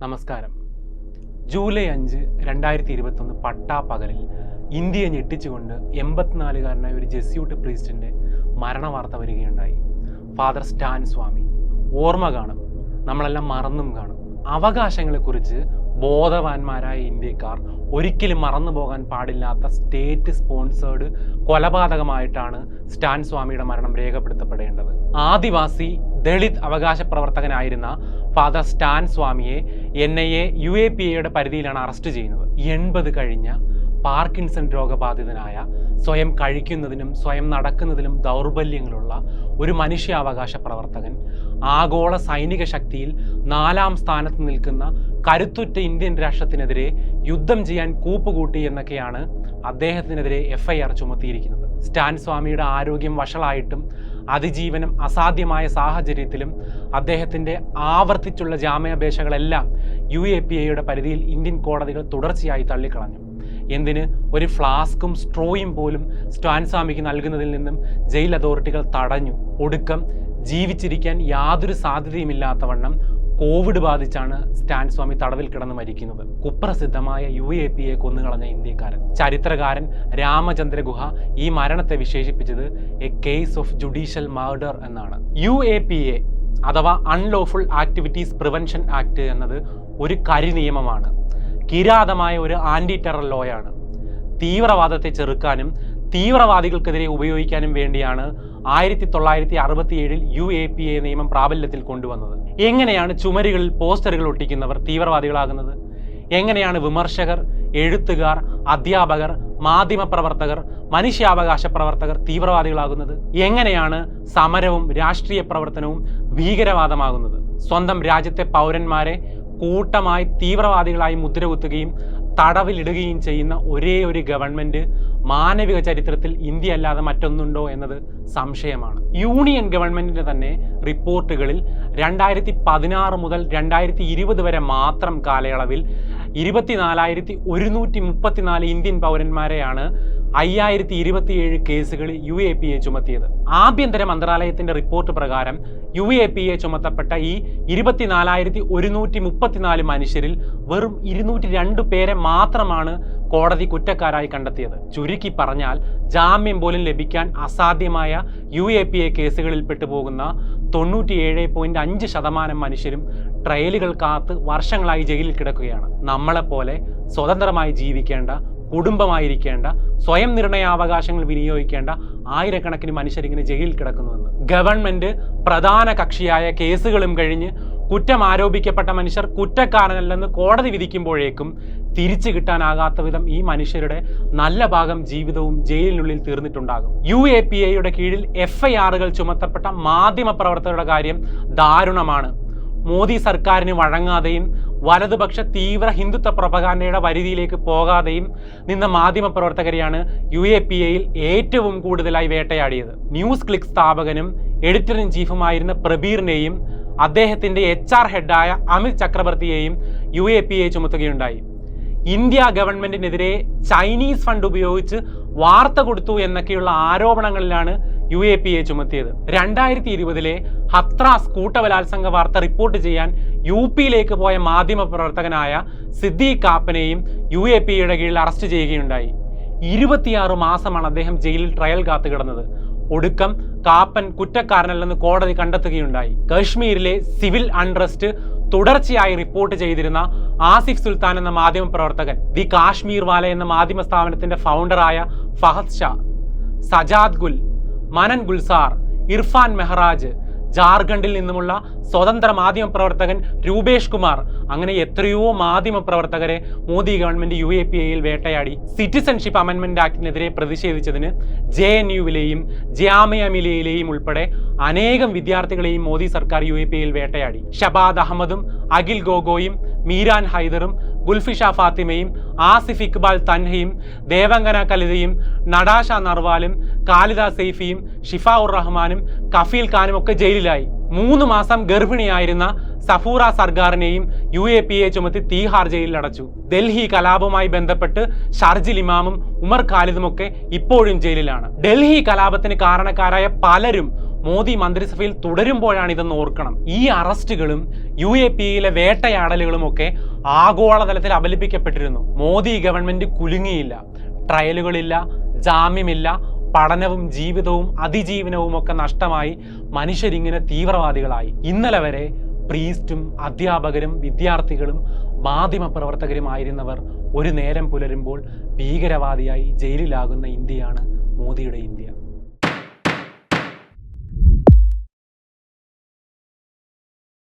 നമസ്കാരം. ജൂലൈ അഞ്ച് രണ്ടായിരത്തി ഇരുപത്തൊന്ന് പട്ടാപ്പകലിൽ ഇന്ത്യയെ ഞെട്ടിച്ചുകൊണ്ട് എൺപത്തിനാലുകാരനായ ഒരു ജെസ്യൂട്ട് പ്രീസ്റ്റിന്റെ മരണവാർത്ത വരികയുണ്ടായി. ഫാദർ സ്റ്റാൻ സ്വാമി ഓർമ്മ കാണും നമ്മളെല്ലാം മറന്നും കാണും. അവകാശങ്ങളെക്കുറിച്ച് ബോധവാന്മാരായ ഇന്ത്യക്കാർ ഒരിക്കലും മറന്നു പോകാൻ പാടില്ലാത്ത സ്റ്റേറ്റ് സ്പോൺസേർഡ് കൊലപാതകമായിട്ടാണ് സ്റ്റാൻ സ്വാമിയുടെ മരണം രേഖപ്പെടുത്തപ്പെടേണ്ടത്. ആദിവാസി ദളിത് അവകാശ പ്രവർത്തകനായിരുന്ന ഫാദർ സ്റ്റാൻ സ്വാമിയെ N I A U A P എയുടെ പരിധിയിലാണ് അറസ്റ്റ് ചെയ്യുന്നത്. എൺപത് കഴിഞ്ഞ പാർക്കിൻസൺ രോഗബാധിതനായ സ്വയം കഴിക്കുന്നതിനും സ്വയം നടക്കുന്നതിലും ദൗർബല്യങ്ങളുള്ള ഒരു മനുഷ്യാവകാശ പ്രവർത്തകൻ ആഗോള സൈനിക ശക്തിയിൽ നാലാം സ്ഥാനത്ത് നിൽക്കുന്ന കരുത്തുറ്റ ഇന്ത്യൻ രാഷ്ട്രത്തിനെതിരെ യുദ്ധം ചെയ്യാൻ കൂപ്പുകൂട്ടി എന്നൊക്കെയാണ് അദ്ദേഹത്തിനെതിരെ എഫ് ഐ ആർ ചുമത്തിയിരിക്കുന്നത്. സ്റ്റാൻ സ്വാമിയുടെ ആരോഗ്യം വഷളായിട്ടും അതിജീവനം അസാധ്യമായ സാഹചര്യത്തിലും അദ്ദേഹത്തിന്റെ ആവർത്തിച്ചുള്ള ജാമ്യാപേക്ഷകളെല്ലാം യു എ പി എയുടെ പരിധിയിൽ ഇന്ത്യൻ കോടതികൾ തുടർച്ചയായി തള്ളിക്കളഞ്ഞു. എന്തിന്? ഒരു ഫ്ലാസ്കും സ്ട്രോയും പോലും സ്റ്റാൻസ്വാമിക്ക് നൽകുന്നതിൽ നിന്നും ജയിൽ അതോറിറ്റികൾ തടഞ്ഞു. ഒടുക്കം ജീവിച്ചിരിക്കാൻ യാതൊരു സാധ്യതയുമില്ലാത്തവണ്ണം കോവിഡ് ബാധിച്ചാണ് സ്റ്റാൻ സ്വാമി തടവിൽ കിടന്ന് മരിക്കുന്നത്. കുപ്രസിദ്ധമായ യു എ പി എ കൊന്നുകളഞ്ഞ ഇന്ത്യക്കാരൻ. ചരിത്രകാരൻ രാമചന്ദ്ര ഗുഹ ഈ മരണത്തെ വിശേഷിപ്പിച്ചത് a case of judicial murder എന്നാണ്. യു എ പി എ അഥവാ അൺലോഫുൾ ആക്ടിവിറ്റീസ് പ്രിവെൻഷൻ ആക്ട് എന്നത് ഒരു കരി നിയമമാണ്. കിരാതമായ ഒരു ആന്റി ടെറർ ലോയാണ്. തീവ്രവാദത്തെ ചെറുക്കാനും തീവ്രവാദികൾക്കെതിരെ ഉപയോഗിക്കാനും വേണ്ടിയാണ് ആയിരത്തി തൊള്ളായിരത്തി അറുപത്തിയേഴിൽ യു എ പി എ നിയമം പ്രാബല്യത്തിൽ കൊണ്ടുവന്നത്. എങ്ങനെയാണ് ചുമരുകളിൽ പോസ്റ്ററുകൾ ഒട്ടിക്കുന്നവർ തീവ്രവാദികളാകുന്നത്? എങ്ങനെയാണ് വിമർശകർ എഴുത്തുകാർ അധ്യാപകർ മാധ്യമപ്രവർത്തകർ മനുഷ്യാവകാശ പ്രവർത്തകർ തീവ്രവാദികളാകുന്നത്? എങ്ങനെയാണ് സമരവും രാഷ്ട്രീയ പ്രവർത്തനവും ഭീകരവാദമാകുന്നത്? സ്വന്തം രാജ്യത്തെ പൗരന്മാരെ കൂട്ടമായി തീവ്രവാദികളായി മുദ്രകുത്തുകയും തടവിലിടുകയും ചെയ്യുന്ന ഒരേ ഒരു ഗവൺമെന്റ് മാനവിക ചരിത്രത്തിൽ ഇന്ത്യ അല്ലാതെ മറ്റൊന്നുണ്ടോ എന്നത് സംശയമാണ്. യൂണിയൻ ഗവൺമെന്റിന്റെ തന്നെ റിപ്പോർട്ടുകളിൽ രണ്ടായിരത്തി പതിനാറ് മുതൽ രണ്ടായിരത്തി ഇരുപത് വരെ മാത്രം കാലയളവിൽ ഇരുപത്തിനാലായിരത്തി ഒരുന്നൂറ്റി മുപ്പത്തിനാല് ഇന്ത്യൻ പൗരന്മാരെയാണ് അയ്യായിരത്തി ഇരുപത്തിയേഴ് കേസുകളിൽ യു എ പി എ ചുമത്തിയത്. ആഭ്യന്തര മന്ത്രാലയത്തിന്റെ റിപ്പോർട്ട് പ്രകാരം യു എ പി എ ചുമത്തപ്പെട്ട ഈ ഇരുപത്തിനാലായിരത്തി ഒരുന്നൂറ്റി മുപ്പത്തിനാല് മനുഷ്യരിൽ വെറും ഇരുന്നൂറ്റി രണ്ട് പേരെ മാത്രമാണ് കോടതി കുറ്റക്കാരായി കണ്ടെത്തിയത്. ചുരുക്കി പറഞ്ഞാൽ ജാമ്യം പോലും ലഭിക്കാൻ അസാധ്യമായ യു എ പി എ കേസുകളിൽ പെട്ടുപോകുന്ന തൊണ്ണൂറ്റിയേഴ് പോയിന്റ് അഞ്ച് ശതമാനം മനുഷ്യരും ട്രയലുകൾ കാത്ത് വർഷങ്ങളായി ജയിലിൽ കിടക്കുകയാണ്. നമ്മളെപ്പോലെ സ്വതന്ത്രമായി ജീവിക്കേണ്ട കുടുംബമായിരിക്കേണ്ട സ്വയം നിർണയാവകാശങ്ങൾ വിനിയോഗിക്കേണ്ട ആയിരക്കണക്കിന് മനുഷ്യരിങ്ങനെ ജയിലിൽ കിടക്കുന്നുവെന്ന്. ഗവൺമെന്റ് പ്രധാന കക്ഷിയായ കേസുകളും കഴിഞ്ഞ് കുറ്റം ആരോപിക്കപ്പെട്ട മനുഷ്യർ കുറ്റക്കാരനല്ലെന്ന് കോടതി വിധിക്കുമ്പോഴേക്കും തിരിച്ചു കിട്ടാനാകാത്ത വിധം ഈ മനുഷ്യരുടെ നല്ല ഭാഗം ജീവിതവും ജയിലിനുള്ളിൽ തീർന്നിട്ടുണ്ടാകും. യു എ പി എയുടെ കീഴിൽ എഫ് ഐ ആറുകൾ ചുമത്തപ്പെട്ട മാധ്യമ പ്രവർത്തകരുടെ കാര്യം ദാരുണമാണ്. മോദി സർക്കാരിന് വഴങ്ങാതെയും വലതുപക്ഷ തീവ്ര ഹിന്ദുത്വ പ്രപകാണ്ടയുടെ വരുതിയിലേക്ക് പോകാതെയും നിന്ന മാധ്യമ പ്രവർത്തകരെയാണ് യു എ പി എയിൽ ഏറ്റവും കൂടുതലായി വേട്ടയാടിയത്. ന്യൂസ് ക്ലിക്ക് സ്ഥാപകനും എഡിറ്റർ ഇൻ ചീഫുമായിരുന്ന പ്രബീറിനെയും അദ്ദേഹത്തിന്റെ എച്ച് ആർ ഹെഡായ അമിത് ചക്രവർത്തിയെയും യു എ പി എ ചുമത്തുകയുണ്ടായി. ഇന്ത്യ ഗവൺമെന്റിനെതിരെ ചൈനീസ് ഫണ്ട് ഉപയോഗിച്ച് വാർത്ത കൊടുത്തു എന്നൊക്കെയുള്ള ആരോപണങ്ങളിലാണ് യു എ പി എ ചുമത്തിയത്. രണ്ടായിരത്തി ഇരുപതിലെ ഹത്രാസ് കൂട്ടബലാത്സംഗ വാർത്ത റിപ്പോർട്ട് ചെയ്യാൻ യു പിയിലേക്ക് പോയ മാധ്യമ പ്രവർത്തകനായ സിദ്ദീഖ് കാപ്പനെയും യു എ പി എയുടെ കീഴിൽ അറസ്റ്റ് ചെയ്യുകയുണ്ടായി. ഇരുപത്തിയാറ് മാസമാണ് അദ്ദേഹം ജയിലിൽ ട്രയൽ കാത്തു കിടന്നത്. ഒടുക്കം കാപ്പൻ കുറ്റക്കാരനല്ലെന്ന് കോടതി കണ്ടെത്തുകയുണ്ടായി. കശ്മീരിലെ സിവിൽ അൺറസ്റ്റ് തുടർച്ചയായി റിപ്പോർട്ട് ചെയ്തിരുന്ന ആസിഫ് സുൽത്താൻ എന്ന മാധ്യമ പ്രവർത്തകൻ ദി കാശ്മീർ വാല എന്ന മാധ്യമ സ്ഥാപനത്തിന്റെ ഫൗണ്ടറായ ഫഹദ് ഷാ സജാദ് ഗുൽ മനൻ ഗുൽസാർ ഇർഫാൻ മെഹ്റാജ് ജാർഖണ്ഡിൽ നിന്നുമുള്ള സ്വതന്ത്ര മാധ്യമ പ്രവർത്തകൻ രൂപേഷ് കുമാർ. അങ്ങനെ എത്രയോ മാധ്യമ പ്രവർത്തകരെ Modi government U A P എയിൽ വേട്ടയാടി. സിറ്റിസൺഷിപ്പ് അമെൻമെന്റ് ആക്ടിനെതിരെ പ്രതിഷേധിച്ചതിന് ജെ എൻ യുവിലെയും ജാമിയ ഉൾപ്പെടെ അനേകം വിദ്യാർത്ഥികളെയും മോദി സർക്കാർ യു എ പി എയിൽ വേട്ടയാടി. ഷബാദ് അഹമ്മദും അഖിൽ ഗോഗോയും മീരാൻ ഹൈദറും ഗുൽഫിഷ ഫാത്തിമയും ആസിഫ് ഇക്ബാൽ തൻഹയും ദേവങ്കന കലിതയും നടാഷ നർവാലും കാലിദ സെയ്ഫിയും ഷിഫ ഉർ റഹ്മാനും കഫീൽ ഖാനും ഒക്കെ ജയിലിലായി. മൂന്ന് മാസം ഗർഭിണിയായിരുന്ന സഫൂറ സർഗാറിനെയും യു എ പി എ ചുമത്തി തീഹാർ ജയിലിൽ അടച്ചു ഡൽഹി കലാപവുമായി ബന്ധപ്പെട്ട് ഷർജിൽ ഇമാമും ഉമർ ഖാലിദുമൊക്കെ ഇപ്പോഴും ജയിലിലാണ്. ഡൽഹി കലാപത്തിന് കാരണക്കാരായ പലരും മോദി മന്ത്രിസഭയിൽ തുടരുമ്പോഴാണ് ഇതെന്ന് ഓർക്കണം. ഈ അറസ്റ്റുകളും യു എ പി എയിലെ വേട്ടയാടലുകളും ഒക്കെ ആഗോളതലത്തിൽ അപലപിക്കപ്പെട്ടിരുന്നു. മോദി ഗവൺമെന്റ് കുലുങ്ങിയില്ല. ട്രയലുകളില്ല ജാമ്യമില്ല പഠനവും ജീവിതവും അതിജീവനവും ഒക്കെ നഷ്ടമായി മനുഷ്യരിങ്ങനെ തീവ്രവാദികളായി. ഇന്നലെ വരെ പ്രീസ്റ്റും അധ്യാപകരും വിദ്യാർത്ഥികളും മാധ്യമ മാധ്യമപ്രവർത്തകരുമായിരുന്നവർ ഒരു നേരം പുലരുമ്പോൾ ഭീകരവാദിയായി ജയിലിലാകുന്ന ഇന്ത്യയാണ് മോദിയുടെ ഇന്ത്യ.